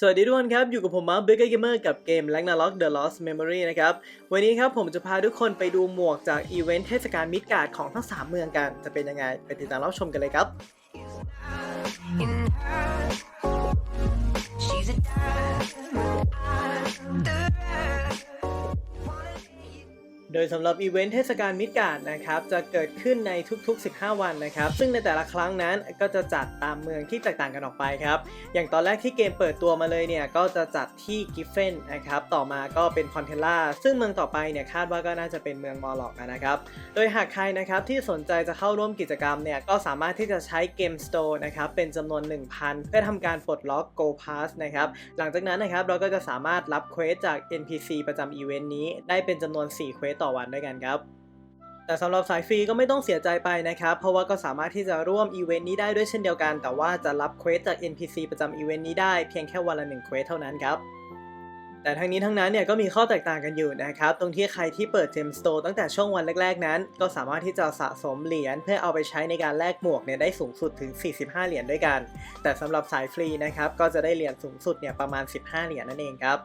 สวัสดีทุกคนครับ อยู่กับผมมาร์คเบเกอร์เกมเมอร์กับเกม Ragnarok The Lost Memory นะครับ วันนี้ครับผมจะพาทุกคนไปดูหมวกจากอีเวนต์เทศกาลมิดการ์ดของทั้ง 3 เมืองกัน จะเป็นยังไง ไปติดตามรับชมกันเลยครับ She's a. โดยสำหรับอีเวนต์เทศกาลมิดการ์ดนะครับจะเกิดขึ้นในทุกๆ 15 วันนะครับ ซึ่งในแต่ละครั้งนั้นก็จะจัดตามเมืองที่แตกต่างกันออกไปครับ อย่างตอนแรกที่เกมเปิดตัวมาเลยเนี่ยก็จะจัดที่กิฟเฟนนะครับ ต่อมาก็เป็นคอนเทล่าซึ่งเมืองต่อไปเนี่ยคาดว่าก็น่าจะเป็นเมืองมอลล็อกนะครับ โดยหากใครนะครับที่สนใจจะเข้าร่วมกิจกรรมเนี่ยก็สามารถที่จะใช้เกม Store นะครับเป็นจำนวน 1,000 เพื่อทำการปลดล็อก Go Pass นะครับหลังจากนั้นนะครับเราก็จะสามารถรับเควสจาก NPC ประจำอีเวนต์นี้ได้เป็นจำนวน4เควสต่อวันด้วยกันครับแต่สำหรับสายฟรีก็ไม่ต้องเสียใจไปนะครับ เพราะว่าก็สามารถที่จะร่วมอีเวนต์นี้ได้ด้วยเช่นเดียวกัน แต่ว่าจะรับเควสจาก NPC ประจำอีเวนต์นี้ได้เพียงแค่วันละ1เควสเท่านั้นครับ แต่ทั้งนี้ทั้งนั้นเนี่ยก็มีข้อแตกต่างกันอยู่นะครับ ตรงที่ใครที่เปิดเจมสโตร์ตั้งแต่ช่วงวันแรก ๆ นั้น ก็สามารถที่จะสะสมเหรียญเพื่อเอาไปใช้ในการแลกหมวกเนี่ยได้สูงสุดถึง 45 เหรียญด้วยกัน แต่สำหรับสายฟรีนะครับก็จะได้เหรียญสูงสุดเนี่ยประมาณ 15 เหรียญนั่นเองครับ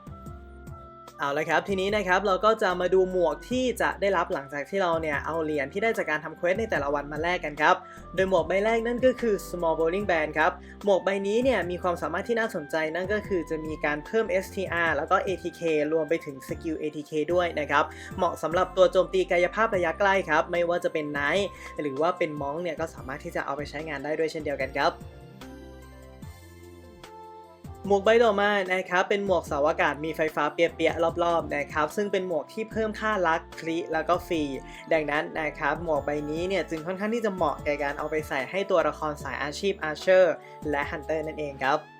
เอาละครับทีนี้นะครับเราก็จะมาดูหมวกที่จะได้รับหลังจากที่เราเนี่ยเอาเหรียญที่ได้จากการทำเควสในแต่ละวันมาแลกกันครับ โดยหมวกใบแรกนั่นก็คือ small bowling band ครับ หมวกใบนี้เนี่ยมีความสามารถที่น่าสนใจนั่นก็คือจะมีการเพิ่ม STR แล้วก็ ATK รวมไปถึงสกิล ATK ด้วยนะครับ เหมาะสำหรับตัวโจมตีกายภาพระยะใกล้ครับ ไม่ว่าจะเป็นไนท์หรือว่าเป็นมองเนี่ยก็สามารถที่จะเอาไปใช้งานได้ด้วยเช่นเดียวกันครับ หมวกใบต่อมานะครับเป็นหมวกเสาอากาศมีไฟฟ้าเปียๆรอบๆนะครับซึ่งเป็นหมวกที่เพิ่มค่าลักคลิแล้วก็ฟรี ดังนั้นนะครับหมวกใบนี้เนี่ยจึงค่อนข้างที่จะเหมาะแก่การเอาไปใส่ให้ตัวละครสายอาชีพอาร์เชอร์และฮันเตอร์นั่นเองครับ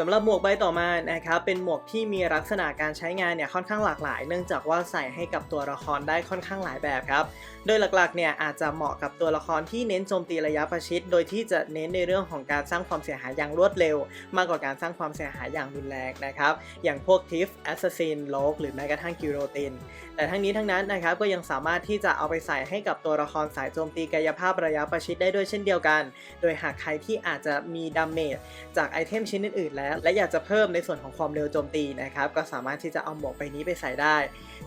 สำหรับหมวกใบต่อมานะครับเป็นหมวกที่มีลักษณะการใช้งานเนี่ยค่อนข้างหลากหลาย เนื่องจากว่าใส่ให้กับตัวละครได้ค่อนข้างหลายแบบครับ โดยหลักๆเนี่ยอาจจะเหมาะกับตัวละครที่เน้นโจมตีระยะประชิด โดยที่จะเน้นในเรื่องของการสร้างความเสียหายอย่างรวดเร็ว มากกว่าการสร้างความเสียหายอย่างรุนแรงนะครับอย่างพวกทิฟแอสซัสซินโลกหรือแม้กระทั่งกิโรติน แต่ทั้งนี้ทั้งนั้นนะครับก็ยังสามารถที่จะเอาไปใส่ให้กับตัวละครสายโจมตีกายภาพระยะประชิดได้ด้วยเช่นเดียวกัน โดยหากใครที่อาจจะมีดาเมจจากไอเทมชิ้นอื่นๆแล้วและอยากจะเพิ่มในส่วนของความเร็วโจมตีนะครับก็สามารถที่จะเอาหมวกใบนี้ไปใส่ได้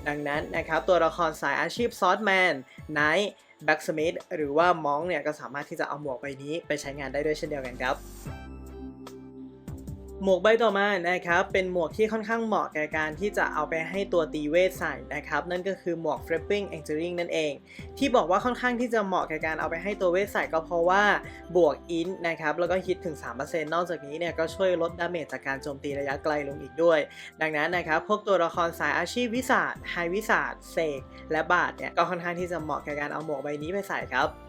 ดังนั้นนะครับตัวละครสายอาชีพซอสแมนไนท์แบ็กสมิธหรือว่ามองเนี่ยก็สามารถที่จะเอาหมวกใบนี้ไปใช้งานได้ด้วยเช่นเดียวกันครับ หมวกใบต่อมานะครับเป็นหมวกที่ค่อนข้างเหมาะแก่การที่จะเอาไปให้ตัวตีเวทใส่นะครับนั่นก็คือหมวก Flipping Anchoring นั่นเอง ที่บอกว่าค่อนข้างที่จะเหมาะแก่การเอาไปให้ตัวเวทใส่ก็เพราะว่าบวกอินนะครับแล้วก็ฮิตถึง 3%นอกจากนี้เนี่ยก็ช่วยลดดาเมจจากการโจมตีระยะไกลลงอีกด้วย ดังนั้นนะครับพวกตัวละครสายอาชีพวิสาดไฮวิสาดเสกและบาทเนี่ยก็ค่อนข้างที่จะเหมาะแก่การเอาหมวกใบนี้ไปใส่ครับ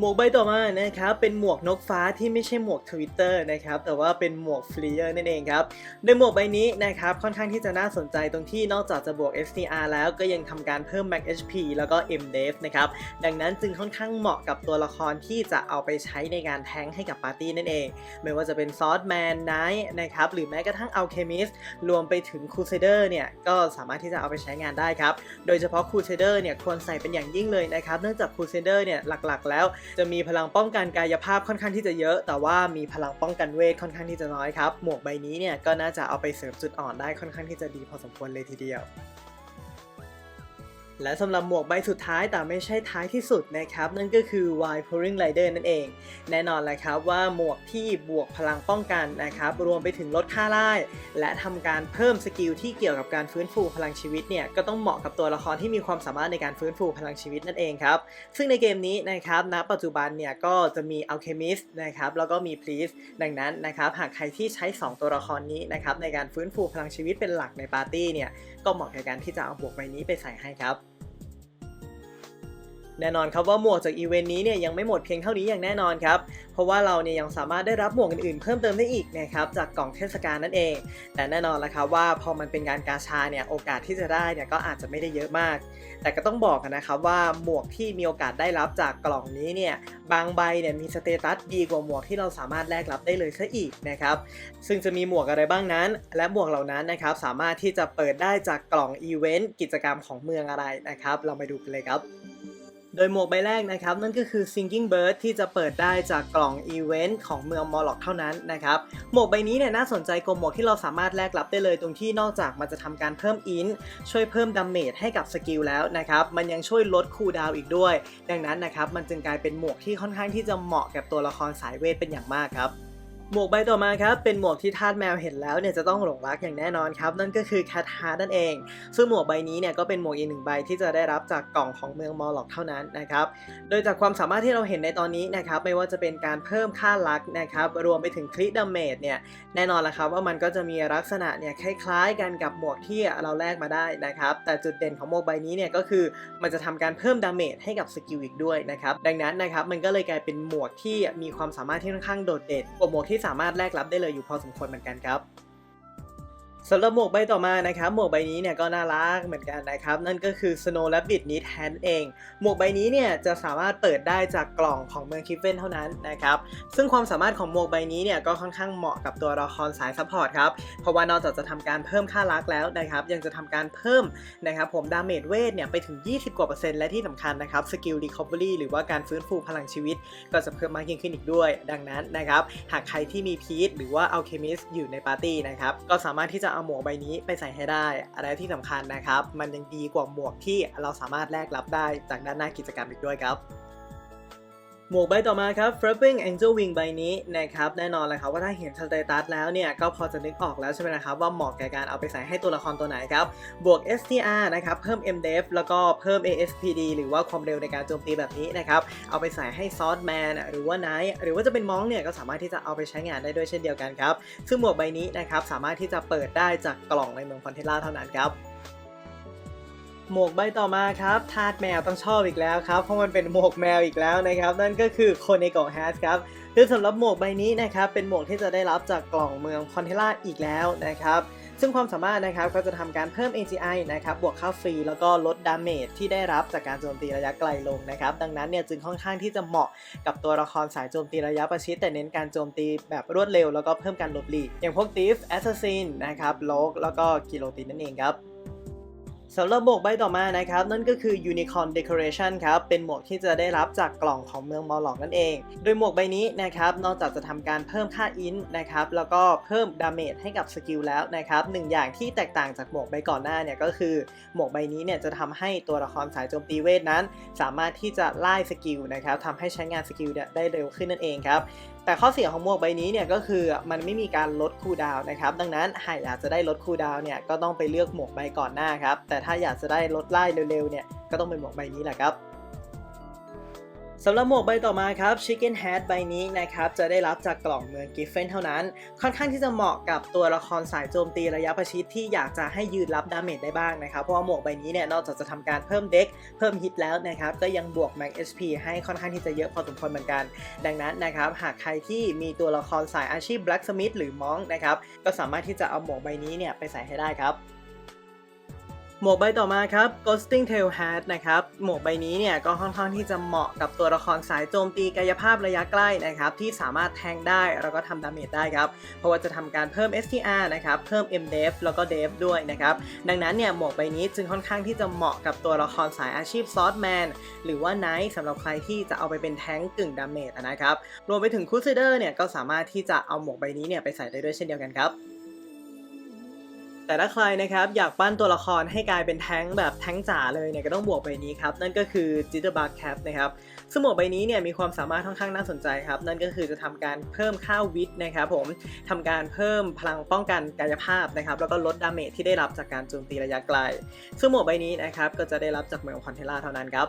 หมวกใบต่อมานะครับเป็นหมวกนกฟ้าที่ไม่ใช่หมวก Twitter นะครับแต่ว่าเป็นหมวกฟลีเออร์นั่นเองครับโดยหมวกใบนี้นะครับค่อนข้างที่จะน่าสนใจตรงที่นอกจากจะบวก STR แล้วก็ยังทำการเพิ่ม Max HP แล้วก็ MDef นะครับดังนั้นจึงค่อนข้างเหมาะกับตัวละครที่จะเอาไปใช้ในการแทงให้กับปาร์ตี้นั่นเอง ไม่ว่าจะเป็นซอสแมนไนท์นะครับหรือแม้กระทั่งอัลเคมิสรวมไปถึงคูเซเดอร์เนี่ยก็สามารถที่จะเอาไปใช้งานได้ครับโดยเฉพาะคูเซเดอร์เนี่ยควรใส่เป็นอย่างยิ่งเลยนะครับเนื่องจากคูเซเดอร์เนี่ยหลักๆ แล้วจะมีพลังป้องกันกายภาพค่อนข้างที่จะเยอะ แต่ว่ามีพลังป้องกันเวทค่อนข้างที่จะน้อยครับ หมวกใบนี้เนี่ยก็น่าจะเอาไปเสริมจุดอ่อนได้ค่อนข้างที่จะดีพอสมควรเลยทีเดียว และสำหรับหมวกใบสุดท้ายแต่ไม่ใช่ท้ายที่สุดนะครับ นั่นก็คือ Wild Pouring Rider นั่นเอง แน่นอนแหละครับว่าหมวกที่บวกพลังป้องกันนะครับ รวมไปถึงลดค่าไล่และทำการเพิ่มสกิลที่เกี่ยวกับการฟื้นฟูพลังชีวิตเนี่ย ก็ต้องเหมาะกับตัวละครที่มีความสามารถในการฟื้นฟูพลังชีวิตนั่นเองครับ ซึ่งในเกมนี้นะครับณปัจจุบันเนี่ยก็จะมี Alchemist นะครับแล้วก็มี Priest ดังนั้นนะครับหากใครที่ใช้ 2 ตัวละครนี้นะครับในการฟื้นฟูพลังชีวิตเป็นหลักในปาร์ตี้เนี่ยก็เหมาะกับการที่จะเอาหมวกใบนี้ไปใส่ให้ครับ แน่นอนครับว่าหมวกจากอีเวนต์นี้เนี่ยยังไม่หมดเพียงเท่านี้อย่างแน่นอนครับ เพราะว่าเราเนี่ยยังสามารถได้รับหมวกอื่นๆเพิ่มเติมได้อีกนะครับจากกล่องเทศกาลนั่นเอง แต่แน่นอนแล้วครับว่าพอมันเป็นการกาชาเนี่ยโอกาสที่จะได้เนี่ยก็อาจจะไม่ได้เยอะมาก แต่ก็ต้องบอกกันนะครับว่าหมวกที่มีโอกาสได้รับจากกล่องนี้เนี่ยบางใบเนี่ยมีสเตตัสดีกว่าหมวกที่เราสามารถแลกรับได้เลยซะอีกนะครับซึ่งจะมีหมวกอะไรบ้างนั้น และหมวกเหล่านั้นนะครับสามารถที่จะเปิดได้จากกล่องอีเวนต์กิจกรรมของเมืองอะไรนะครับ เราไปดูกันเลยครับ โดยหมวกใบแรกนะครับ นั่นก็คือ Singing Bird ที่จะเปิดได้จากกล่องอีเวนต์ของเมืองมอลล็อกเท่านั้นนะครับหมวกใบนี้เนี่ยน่าสนใจกว่าหมวกที่เราสามารถแลกรับได้เลยตรงที่นอกจากมันจะทำการเพิ่มอินช่วยเพิ่มดาเมจให้กับสกิลแล้วนะครับมันยังช่วยลดคูลดาวน์อีกด้วย ดังนั้นนะครับมันจึงกลายเป็นหมวกที่ค่อนข้างที่จะเหมาะกับตัวละครสายเวทเป็นอย่างมากครับ หมวกใบต่อมาครับเป็นหมวกที่ทาสแมวเห็นแล้วเนี่ยจะต้องหลงรักอย่างแน่นอนครับ นั่นก็คือ Cat Heart นั่นเอง ซึ่งหมวกใบนี้เนี่ยก็เป็นหมวกอีกหนึ่งใบที่จะได้รับจากกล่องของเมืองมอลล็อกเท่านั้นนะครับโดยจากความสามารถที่เราเห็นในตอนนี้นะครับไม่ว่าจะเป็นการเพิ่มค่าลักนะครับรวมไปถึงคลิดาเมจเนี่ยแน่นอนละครับว่ามันก็จะมีลักษณะเนี่ยคล้ายๆกันกับหมวกที่เราแลกมาได้นะครับแต่จุดเด่นของหมวกใบนี้เนี่ยก็คือมันจะทำการเพิ่มดาเมจให้กับสกิลอีกด้วยนะครับดังนั้นนะครับมันก็เลยกลายเป็นหมวกที่มีความสามารถที่ค่อนข้างโดดเด่นกว่าหมวกที่สามารถแลกรับได้เลยอยู่พอสมควรเหมือนกันครับ สำหรับหมวกใบต่อมานะครับหมวกใบนี้เนี่ยก็น่ารักเหมือนกันนะครับ นั่นก็คือ Snow Rabbit Knit Hand เอง หมวกใบนี้เนี่ยจะสามารถเปิดได้จากกล่องของเมืองคิฟเฟนเท่านั้นนะครับซึ่งความสามารถของหมวกใบนี้เนี่ยก็ค่อนข้างเหมาะกับตัวละครสายซัพพอร์ตครับเพราะว่านอกจากจะทำการเพิ่มค่ารักแล้วนะครับยังจะทำการเพิ่มนะครับผมดาเมจเวทเนี่ยไปถึง 20กว่าเปอร์เซ็นต์และที่สำคัญนะครับสกิลรีคอเวอรี่หรือว่าการฟื้นฟูพลังชีวิต ก็จะเพิ่มมากยิ่งขึ้นอีกด้วย ดังนั้นนะครับหากใครที่มีพีทหรือว่าอัลเคมิสอยู่ในปาร์ตี้นะครับก็สามารถที่จะเอาหมวกใบนี้ไปใส่ให้ได้ อะไรที่สำคัญนะครับ มันยังดีกว่าหมวกที่เราสามารถแลกรับได้จากด้านหน้ากิจกรรมอีกด้วยครับ หมวกใบต่อมาครับ Flapping Angel Wing ใบนี้นะครับแน่นอนเลยครับว่าถ้าเห็นสเตตัสแล้วเนี่ย ก็พอจะนึกออกแล้วใช่ไหมนะครับ ว่าเหมาะแก่การเอาไปใส่ให้ตัวละครตัวไหนครับ บวก STR นะครับ เพิ่ม MDF แล้วก็เพิ่ม ASPD หรือว่าความเร็วในการโจมตีแบบนี้นะครับ เอาไปใส่ให้ซอสแมนหรือว่าไนท์หรือว่าจะเป็นมองเนี่ย ก็สามารถที่จะเอาไปใช้งานได้ด้วยเช่นเดียวกันครับซึ่งหมวกใบนี้นะครับสามารถที่จะเปิดได้จากกล่องในเมืองฟอนเทล่าเท่านั้นครับ หมวกใบต่อมาครับทาสแมวต้องชอบอีกแล้วครับ เพราะมันเป็นหมวกแมวอีกแล้วนะครับ นั่นก็คือโคเนโกะแฮสครับโดยสำหรับหมวกใบนี้นะครับ เป็นหมวกที่จะได้รับจากกล่องเมืองคอนเทล่าอีกแล้วนะครับซึ่งความสามารถนะครับก็จะทำการเพิ่ม AGI นะครับบวกค่าฟรี แล้วก็ลดดาเมจที่ได้รับจากการโจมตีระยะไกลลงนะครับ ดังนั้นเนี่ยจึงค่อนข้างที่จะเหมาะกับตัวละครสายโจมตีระยะประชิด แต่เน้นการโจมตีแบบรวดเร็ว แล้วก็เพิ่มการหลบหลีกอย่างพวก Thief Assassin นะครับโลกแล้วก็กิโลตินนั่นเองครับ สำหรับหมวกใบต่อมานะครับ นั่นก็คือ Unicorn Decoration ครับ เป็นหมวกที่จะได้รับจากกล่องของเมืองมอลล็อกนั่นเอง โดยหมวกใบนี้นะครับ นอกจากจะทำการเพิ่มค่าอินนะครับ แล้วก็เพิ่มดาเมจให้กับสกิลแล้วนะครับหนึ่งอย่างที่แตกต่างจากหมวกใบก่อนหน้าเนี่ยก็คือ หมวกใบนี้เนี่ยจะทำให้ตัวละครสายโจมตีเวทนั้น สามารถที่จะไล่สกิลนะครับทำให้ใช้งานสกิลเนี่ยได้เร็วขึ้นนั่นเองครับ แต่ข้อเสียของหมวกใบนี้เนี่ยก็คือมันไม่มีการลดคูดาวนะครับ ดังนั้นหากอยากจะได้ลดคูดาวเนี่ยก็ต้องไปเลือกหมวกใบก่อนหน้าครับ แต่ถ้าอยากจะได้ลดไล่เร็วๆเนี่ยก็ต้องเป็นหมวกใบนี้แหละครับ สำหรับหมวกใบต่อมาครับ Chicken Hat ใบนี้นะครับจะได้รับจากกล่องเมืองกิฟเฟนเท่านั้น ค่อนข้างที่จะเหมาะกับตัวละครสายโจมตีระยะประชิดที่อยากจะให้ยืนรับดาเมจได้บ้างนะครับ เพราะว่าหมวกใบนี้เนี่ยนอกจากจะทำการเพิ่มเด็กเพิ่มฮิตแล้วนะครับก็ยังบวก Max HP ให้ค่อนข้างที่จะเยอะพอสมควรเหมือนกัน ดังนั้นนะครับหากใครที่มีตัวละครสายอาชีพ Blacksmith หรือมองนะครับก็สามารถที่จะเอาหมวกใบนี้เนี่ยไปใส่ให้ได้ครับ หมวกใบต่อมาครับ Ghosting Tail Hat นะครับ หมวกใบนี้เนี่ยก็ค่อนข้างที่จะเหมาะกับตัวละครสายโจมตีกายภาพระยะใกล้นะครับ ที่สามารถแทงได้แล้วก็ทำดาเมจได้ครับ เพราะว่าจะทำการเพิ่ม STR นะครับ เพิ่ม MDef แล้วก็ Def ด้วยนะครับ ดังนั้นเนี่ยหมวกใบนี้จึงค่อนข้างที่จะเหมาะกับตัวละครสายอาชีพซอสแมนหรือว่าไนท์สำหรับใครที่จะเอาไปเป็นแทงกึ่งดาเมจนะครับ รวมไปถึงคูซเดอร์เนี่ยก็สามารถที่จะเอาหมวกใบนี้เนี่ยไปใส่ได้ด้วยเช่นเดียวกันครับ แต่ถ้าใครนะครับอยากปั้นตัวละครให้กลายเป็นแท้งแบบแท้งจ๋าเลยเนี่ยก็ต้องบวกใบนี้ครับ นั่นก็คือ Jitterbug Cap นะครับซึ่งหมวกใบนี้เนี่ยมีความสามารถค่อนข้างน่าสนใจครับ นั่นก็คือจะทำการเพิ่มค่าวิทย์นะครับผมทำการเพิ่มพลังป้องกันกายภาพนะครับแล้วก็ลดดาเมจที่ได้รับจากการโจมตีระยะไกล ซึ่งหมวกใบนี้นะครับก็จะได้รับจากเมืองคอนเทล่าเท่านั้นครับ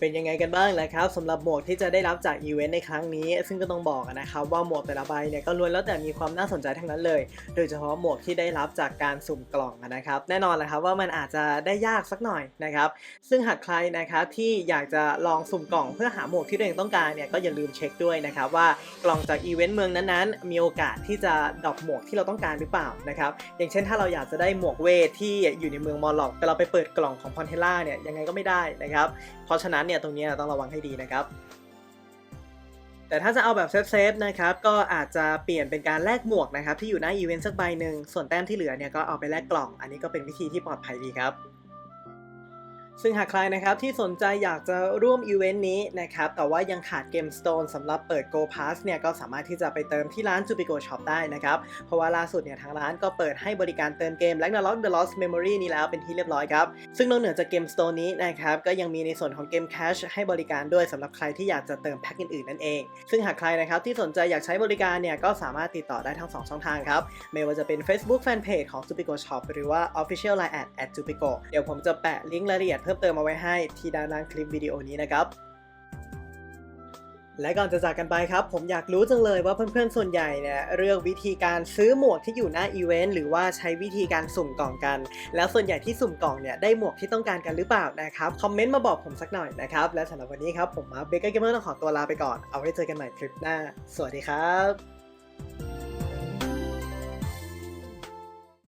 เป็นยังไงกันบ้างนะครับสำหรับหมวกที่จะได้รับจากอีเวนต์ในครั้งนี้ ซึ่งก็ต้องบอกนะครับว่าหมวกแต่ละใบเนี่ยก็ล้วนแล้วแต่มีความน่าสนใจทั้งนั้นเลย โดยเฉพาะหมวกที่ได้รับจากการสุ่มกล่องนะครับ แน่นอนแหละครับว่ามันอาจจะได้ยากสักหน่อยนะครับ ซึ่งหากใครนะครับที่อยากจะลองสุ่มกล่องเพื่อหาหมวกที่ตัวเองต้องการเนี่ยก็อย่าลืมเช็คด้วยนะครับว่ากล่องจากอีเวนต์เมืองนั้นๆ มีโอกาสที่จะดรอปหมวกที่เราต้องการหรือเปล่านะครับ อย่างเช่นถ้าเราอยากจะได้หมวกเวทที่อยู่ในเมืองมอลล็อกแต่เราไปเปิดกล่องของพอนเทล่าเนี่ยยังไงก็ไม่ได้นะครับ เพราะฉะนั้นเนี่ยตรงนี้ต้องระวังให้ดีนะครับ แต่ถ้าจะเอาแบบเซฟๆนะครับ ก็อาจจะเปลี่ยนเป็นการแลกหมวกนะครับที่อยู่หน้าอีเวนต์สักใบหนึ่งส่วนแต้มที่เหลือเนี่ยก็เอาไปแลกกล่อง อันนี้ก็เป็นวิธีที่ปลอดภัยดีครับ ซึ่งหากใครนะครับที่สนใจอยากจะร่วมอีเวนต์นี้นะครับแต่ว่ายังขาดเกม Stone สำหรับเปิด Go Pass เนี่ยก็สามารถที่จะไปเติมที่ร้าน Jupigo Shop ได้นะครับเพราะว่าล่าสุดเนี่ยทางร้านก็เปิดให้บริการเติมเกม Ragnarok The Lost Memory นี้แล้วเป็นที่เรียบร้อยครับ ซึ่งนอกเหนือจากเกม Stone นี้นะครับก็ยังมีในส่วนของเกม Cash ให้บริการด้วยสำหรับใครที่อยากจะเติมแพ็คอื่นๆนั่นเอง ซึ่งหากใครนะครับที่สนใจอยากใช้บริการเนี่ยก็สามารถติดต่อได้ทั้งสองช่องทางครับไม่ว่าจะเป็น Facebook Fanpage ของ Jupigo Shop หรือว่า Official Line at Jupigo เดี๋ยวผมจะแปะลิงก์รายละเอียดเพิ่มเติมเอาไว้ให้ที่ด้านล่างคลิปวิดีโอนี้นะครับและก่อนจะจากกันไปครับ ผมอยากรู้จังเลยว่าเพื่อนๆ ส่วนใหญ่เนี่ยเลือกวิธีการซื้อหมวกที่อยู่หน้าอีเวนต์หรือว่าใช้วิธีการสุ่มกล่องกัน แล้วส่วนใหญ่ที่สุ่มกล่องเนี่ยได้หมวกที่ต้องการกันหรือเปล่านะครับ คอมเมนต์มาบอกผมสักหน่อยนะครับ และสำหรับวันนี้ครับ ผมมาเบเกอร์เกมเมอร์ต้องขอตัวลาไปก่อน เอาไว้เจอกันใหม่คลิปหน้า สวัสดีครับ